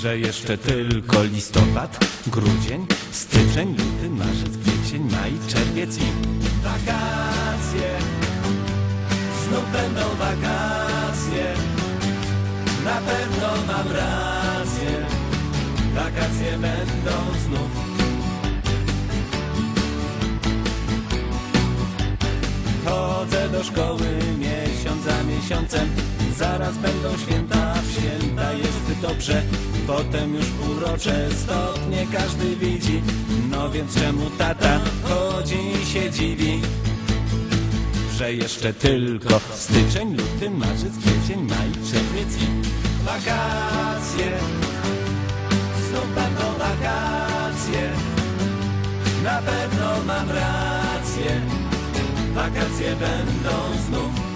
że jeszcze tylko listopad, grudzień, styczeń, luty, marzec, kwiecień, maj, czerwiec i wakacje. Znów będą wakacje. Na pewno mam rację, wakacje będą znów. Chodzę do szkoły miesiącem, zaraz będą święta, w święta jest dobrze, potem już urocze stopnie każdy widzi, no więc czemu tata chodzi i się dziwi? że jeszcze tylko styczeń, luty, marzec, kwiecień, maj, czerwiec i wakacje. Znów będą wakacje, na pewno mam rację. Wakacje będą znów.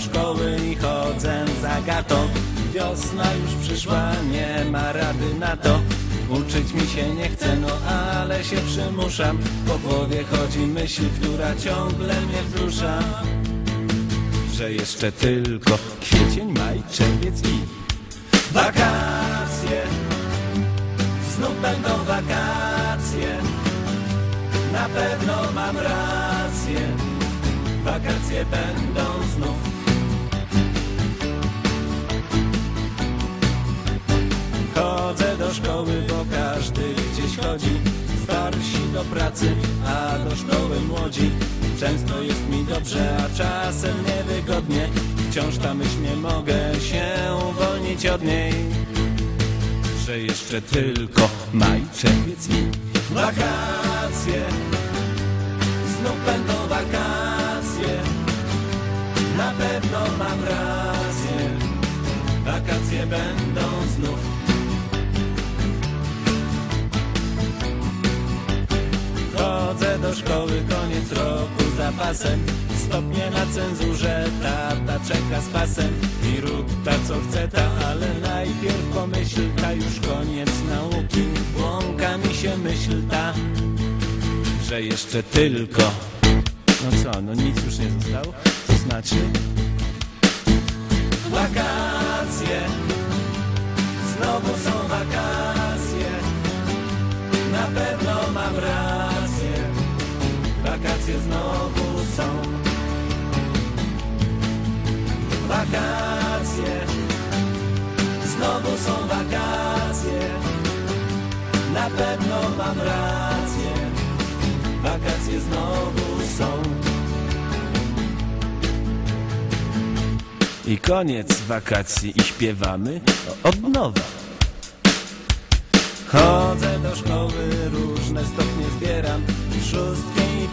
Szkoły i chodzę za gatą. Wiosna już przyszła, nie ma rady na to. Uczyć mi się nie chce, no ale się przymuszam. Po głowie chodzi myśl, która ciągle mnie wzrusza. Że jeszcze tylko kwiecień, maj, czerwiec i Wakacje. Znów będą wakacje. Na pewno mam rację. Wakacje będą znów do pracy, a do szkoły młodzi. Często jest mi dobrze, a czasem niewygodnie. Wciąż ta myśl nie mogę się uwolnić od niej. Że jeszcze tylko maj, czerwiec i wakacje. Znów będą wakacje. Na pewno mam rację koniec roku za pasem. Stopnie na cenzurze, tata czeka z pasem. I rób ta co chce ta, ale najpierw pomyśl ta Już koniec nauki, błąka mi się myśl ta Że jeszcze tylko No co, no nic już nie zostało? To znaczy? Wakacje. Znowu są wakacje. Na pewno mam rację Wakacje. Znowu są wakacje. Na pewno mam rację. Wakacje znowu są. I koniec wakacji i śpiewamy od nowa. Chodzę do szkoły, różne stopnie zbieram, szóstki